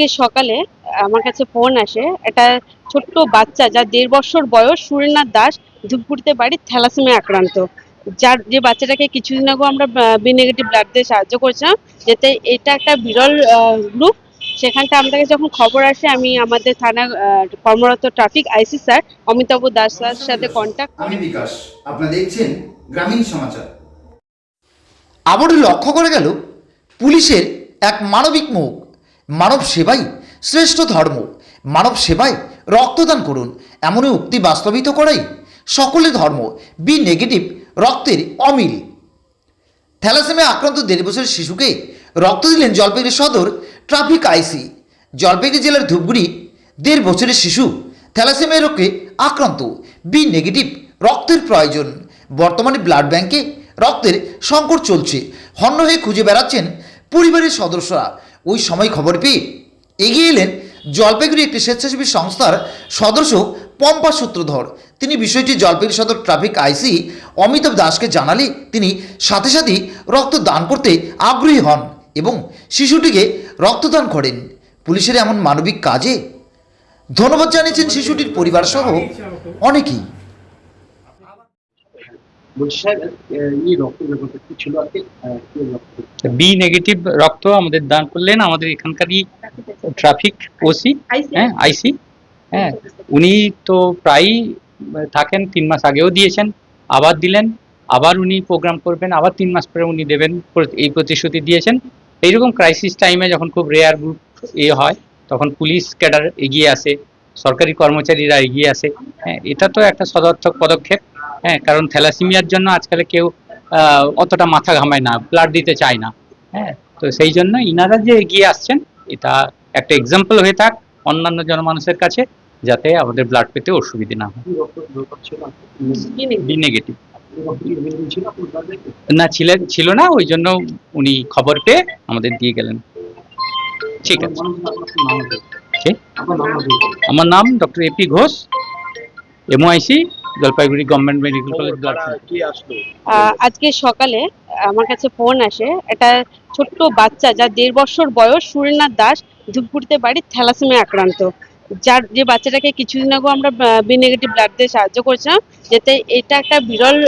আজকে সকালে আমার কাছে ফোন আসে একটা ছোট্ট বাচ্চা যার দেড় বছর বয়স সুরেন্দ্রনাথ দাস ধূপগুড়িতে বাড়ির থ্যালাসেমিয়া আক্রান্ত। যার যে বাচ্চাটাকে কিছুদিন আগে আমরা বি নেগেটিভ ব্লাড দিয়ে সাহায্য করছিলাম যাতে এটা একটা বিরল গ্রুপ সেখানটা আমাদের কাছে যখন খবর আসে আমি আমাদের থানা কর্মরত traffic IC sir Amitabh Das স্যারের সাথে কন্ট্যাক্ট আমি বিকাশ আপনারা দেখছেন গ্রামীণ সমাচার। আবারও লক্ষ্য করা গেল পুলিশের এক মানবিক মুখ। মানব সেবাই শ্রেষ্ঠ ধর্ম। মানব সেবায় রক্তদান করুন। এমনই উক্তি বাস্তবিত করাই সকলে ধর্ম বি নেগেটিভ, রক্তের অমিল। থ্যালাসেমিয়া আক্রান্ত দেড় বছরের শিশুকে রক্ত দিলেন জলপাইগুড়ি সদর ট্রাফিক আইসি। জলপাইগুড়ি জেলার ধূপগুড়ি দেড় বছরের শিশু থ্যালাসেমিয়া রোগে আক্রান্ত। বি নেগেটিভ, রক্তের প্রয়োজন। বর্তমানে ব্লাড ব্যাংকে রক্তের সংকট চলছে। হন্য হয়ে খুঁজে বেড়াচ্ছেন পরিবারের সদস্যরা। ওই সময় খবর পেয়ে এগিয়ে এলেন জলপাইগুড়ি একটি স্বেচ্ছাসেবী সংস্থার সদস্য পম্পা সূত্রধর। তিনি বিষয়টি জলপাইগুড়ি সদর ট্রাফিক আইসি অমিতাভ দাসকে জানালে তিনি সাথে সাথেই রক্ত দান করতে আগ্রহী হন এবং শিশুটিকে রক্তদান করেন। পুলিশের এমন মানবিক কাজে ধন্যবাদ জানিয়েছেন শিশুটির পরিবার সহ অনেকেই। বলছি স্যার এই রক্ত ব্যাপারটা কি ছিল আজকে আহ, কি রক্ত বি নেগেটিভ রক্ত আমাদের দান করলেন আমাদের এখানকারই ট্রাফিক ওসি হ্যাঁ আইসি হ্যাঁ। উনি তো প্রায়ই থাকেন তিন মাস আগেও দিয়েছেন আবার দিলেন আবার উনি প্রোগ্রাম করবেন আবার তিন মাস পরে উনি দেবেন এই প্রতিশ্রুতি দিয়েছেন। এইরকম ক্রাইসিস টাইমে যখন খুব রেয়ার গ্রুপ এ হয় তখন পুলিশ ক্যাডার এগিয়ে আসে সরকারি কর্মচারীরা এগিয়ে আসে। হ্যাঁ এটা তো একটা সদর্থক পদক্ষেপ। হ্যাঁ কারণ থ্যালাসিমিয়ার জন্য আজকাল কেউ অতটা মাথা ঘামায় না ব্লাড দিতে চায় না। হ্যাঁ তো সেই জন্য ইনারা যে এগিয়ে আসছেন এটা একটা এক্সাম্পল হয়ে থাক অন্যান্য জনমানুষের কাছে যাতে আমাদের ব্লাড পেতে অসুবিধে না হয়। B negative? না ছিলেন ছিল না ওই জন্য উনি খবর পেয়ে আমাদের দিয়ে গেলেন। ঠিক আছে। আমার নাম doctor A P Ghosh MOIC Jalpaiguri government medical college আজকে সকালে আমার কাছে ফোন আসে একটা ছোট্ট বাচ্চা যার দেড় বছর বয়স সুরেনাথ দাস ধূপগুড়িতে বাড়ি থ্যালাসেমিয়া আক্রান্ত। যার যে বাচ্চাটাকে কিছুদিন আগে আমরা বি নেগেটিভ ব্লাড দিয়ে সাহায্য করছিলাম যাতে এটা একটা বিরল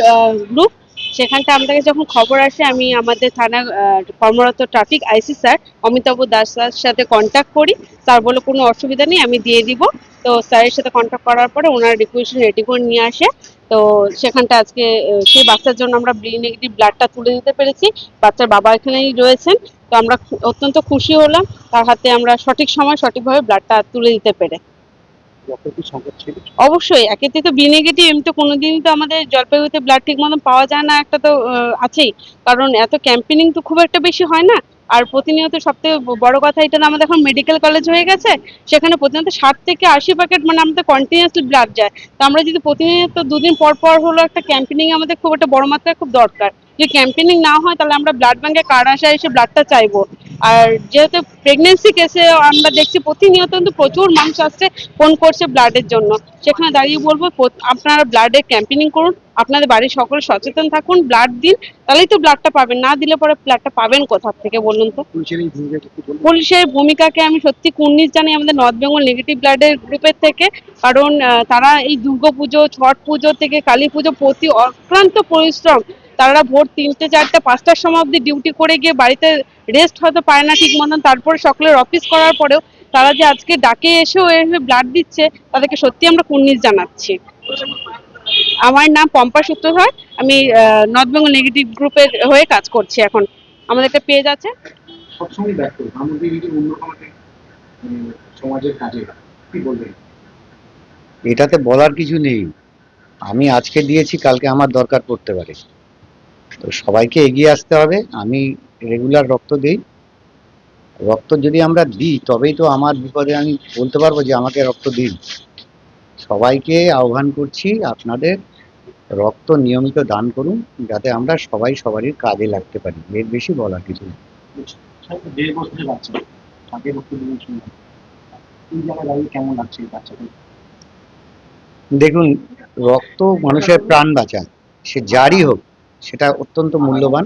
গ্রুপ সেখানটা আমাদের যখন খবর আসে, আমি আমাদের থানা কর্মরত traffic IC sir Amitabh Das sir সাথে কন্ট্যাক্ট করি। স্যার বলে কোনো অসুবিধা নেই, আমি দিয়ে দিব। তো স্যারের সাথে কন্ট্যাক্ট করার পরে ওনার রিকুয়েশন রেডি করে নিয়ে আসে। তো সেখানটা আজকে সেই বাচ্চার জন্য আমরা বি নেগেটিভ ব্লাডটা তুলে দিতে পেরেছি। বাচ্চার বাবা এখানেই রয়েছেন। তো আমরা অত্যন্ত খুশি হলাম। তার হাতে আমরা সঠিক সময় সঠিকভাবে ব্লাডটা তুলে দিতে পেরে। রক্ত কি সংকট ছিল? অবশ্যই একেতে তো বি নেগেটিভ এমনি তো কোনোদিনই তো আমাদের জলপাইগুড়িতে ব্লাড ঠিক মতো পাওয়া যায় না, একটা তো আছেই। কারণ এত ক্যাম্পেনিং তো খুব একটা বেশি হয় না। আর প্রতিনিয়ত সবথেকে বড় কথা এটা আমাদের এখন মেডিকেল কলেজ হয়ে গেছে, সেখানে প্রতিনিয়ত ষাট থেকে আশি প্যাকেট মানে আমাদের কন্টিনিউয়াসলি ব্লাড যায়। তো আমরা যদি প্রতিনিয়ত দুদিন পর পর হলো একটা ক্যাম্পেনিং আমাদের খুব একটা বড় মাত্রায় খুব দরকার। যদি ক্যাম্পেনিং না হয় তাহলে আমরা ব্লাড ব্যাংকে কার্ড আসায় এসে ব্লাডটা চাইব। আর যেহেতু প্রেগনেন্সি কেসে আমরা দেখছি প্রতিনিয়ত কিন্তু প্রচুর মানুষ আসছে ফোন করছে ব্লাডের জন্য। সেখানে দাঁড়িয়ে বলব আপনারা ব্লাডের ক্যাম্পেনিং করুন আপনাদের বাড়ির সকলে সচেতন থাকুন ব্লাড দিন তাহলেই তো ব্লাডটা পাবেন। না দিলে পরে ব্লাডটা পাবেন কোথা থেকে বলুন তো? পুলিশের ভূমিকাকে আমি সত্যি কুর্নিশ জানাই আমাদের নর্থ বেঙ্গল নেগেটিভ ব্লাডের গ্রুপের থেকে। কারণ তারা এই দুর্গা পুজো ছট পুজো থেকে কালী পুজো প্রতি অক্লান্ত পরিশ্রম তারা ভোর তিনটে চারটে পাঁচটার সময় অবধি ডিউটি করে গিয়ে বাড়িতে রেস্ট হয়তো পায় না ঠিক মতন। তারপরে সকলের অফিস করার পরেও তারা যে আজকে ডাকে এসেও এভাবে ব্লাড দিচ্ছে তাদেরকে সত্যি আমরা কুর্নিশ জানাচ্ছি। আমার নাম পম্পা সূত্রধর। আমি নর্থ বেঙ্গল নেগেটিভ গ্রুপের হয়ে কাজ করছি এখন। আমাদের একটা পেজ আছে। সমাজের কাজে কি বলবেন? এটাতে বলার কিছু নেই। আমি আজকে দিয়েছি কালকে আমার দরকার পড়তে পারে। তো সবাইকে এগিয়ে আসতে হবে। আমি রেগুলার রক্ত দিই। রক্ত যদি আমরা দিই, তবেই তো আমার বিপদে আমি বলতে পারব যে আমাকে রক্ত দিন। সবাইকে আহ্বান করছি আপনাদের রক্ত নিয়মিত দান করুন, যাতে আমরা সবাই সবারই কাজে লাগতে পারি। এর বেশি বলার কিছু নেই। দেখুন, রক্ত মানুষের প্রাণ বাঁচায়। সে যারই হোক সেটা অত্যন্ত মূল্যবান।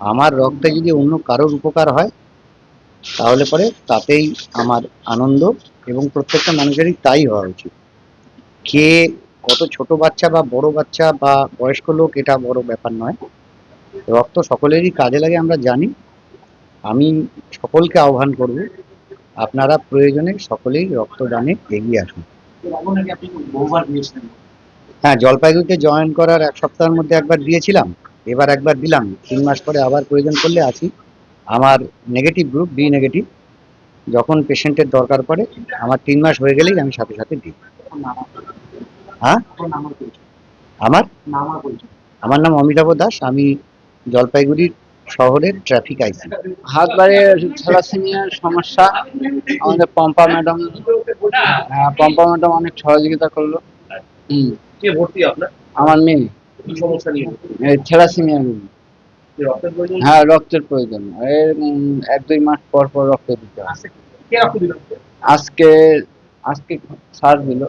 আমার রক্তে যদি অন্য কারোর উপকার হয় তাহলে পরে তাতেই আমার আনন্দ এবং প্রত্যেকটা মানুষেরই তাই হওয়া উচিত। কে কত ছোট বাচ্চা বা বড় বাচ্চা বা বয়স্ক লোক এটা বড় ব্যাপার নয়। রক্ত সকলেরই কাজে লাগে আমরা জানি। আমি সকলকে আহ্বান করব আপনারা প্রয়োজনে সকলেই রক্তদানে এগিয়ে আসুন। হ্যাঁ জলপাইগুড়িতে জয়েন করার এক সপ্তাহের মধ্যে একবার দিয়েছিলাম। এবার একবার দিলাম। তিন মাস পরে আবার প্রয়োজন করলে আছি আমার নেগেটিভ গ্রুপ বি নেগেটিভ যখন পেশেন্টের দরকার পড়ে আমার তিন মাস হয়ে গেলেই আমি সাথে সাথে দিই। হ্যাঁ? আমার? আমার নাম অমিতাভ দাস আমি জলপাইগুড়ির শহরের ট্রাফিক আইসি হাত থ্যালাসেমিয়ার সমস্যা। আমাদের পম্পা ম্যাডাম হ্যাঁ, পম্পা ম্যাডাম অনেক সহযোগিতা করল। হুম। কে ভর্তি আপনার? আমার মেয়ে। কি সমস্যা নিয়ে থ্যালাসেমিয়া রোগী। রক্তের প্রয়োজন? হ্যাঁ রক্তের প্রয়োজন। এর এক দুই মাস পর পর রক্ত দিতে হয়। কে রক্ত দিল? আজকে আজকে স্যার দিল।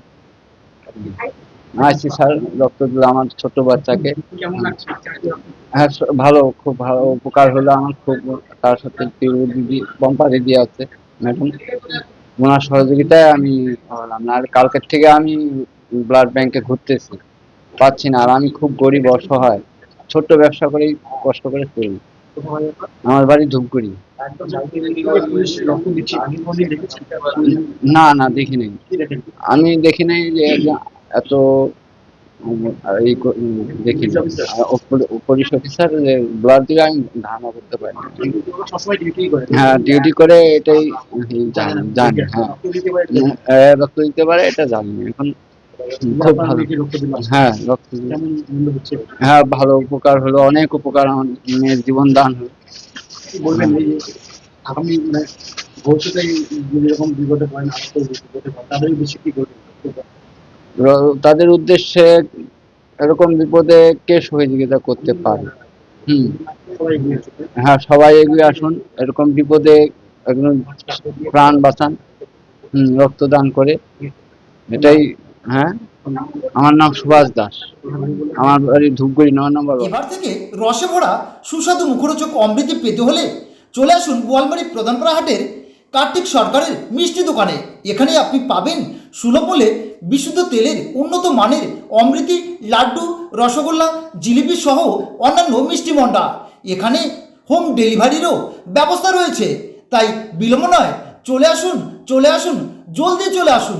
স্যার রক্ত দিল আমার ছোট বাচ্চাকে। হ্যাঁ ভালো খুব ভালো উপকার হলো আমার খুব তার সাথে দিদি পম্পা দিদি আছে ম্যাডাম। ওনার সহযোগিতায় আমি হলাম আর কালকের থেকে আমি ব্লাড ব্যাংকে ঘুরতেছি। পাচ্ছি না, আর আমি খুব গরিব, অসহায়। ছোট্ট ব্যবসা করেই কষ্ট করে চলি। আমার বাড়ি ধূপগুড়ি। না না, দেখি নাই। আমি দেখি নাই যে এত দেখি। পুলিশ অফিসার ব্লাড আমি ধারণা করতে পারি হ্যাঁ ডিউটি করে এটাই জানি হ্যাঁ। রক্ত দিতে পারে, এটা জানি। এখন খুব ভালো। হ্যাঁ হ্যাঁ ভালো উপকার হলো অনেক উপকার আমার মেয়ের জীবন দান হলো। বলবেন আগামী মানে ভবিষ্যতে বিপদে পড়েন তাদের বেশি কি করবেন? তাদের উদ্দেশ্যে এরকম বিপদে কে সহযোগিতা করতে পারে? হুম। হ্যাঁ সবাই এগিয়ে আসুন এরকম বিপদে প্রাণ বাঁচান হুম রক্তদান করে। এটাই হ্যাঁ? আমার নাম সুভাষ দাস। আমার বাড়ি ধূপগুড়ি, নয় নম্বর এবার থেকে রসে ভরা সুস্বাদু মুখরোচক অমৃতি পেতে হলে চলে আসুন গোয়ালমারি প্রধানপাড়া হাটের কার্তিক সরকারের মিষ্টি দোকানে। এখানে আপনি পাবেন সুলভ মূল্যে বিশুদ্ধ তেলের উন্নত মানের অমৃতি, লাড্ডু, রসগোল্লা, জিলিপি সহ অন্যান্য মিষ্টি মন্ডা। এখানে হোম ডেলিভারিরও ব্যবস্থা রয়েছে। তাই বিলম্ব নয়, চলে আসুন চলে আসুন, জলদি চলে আসুন।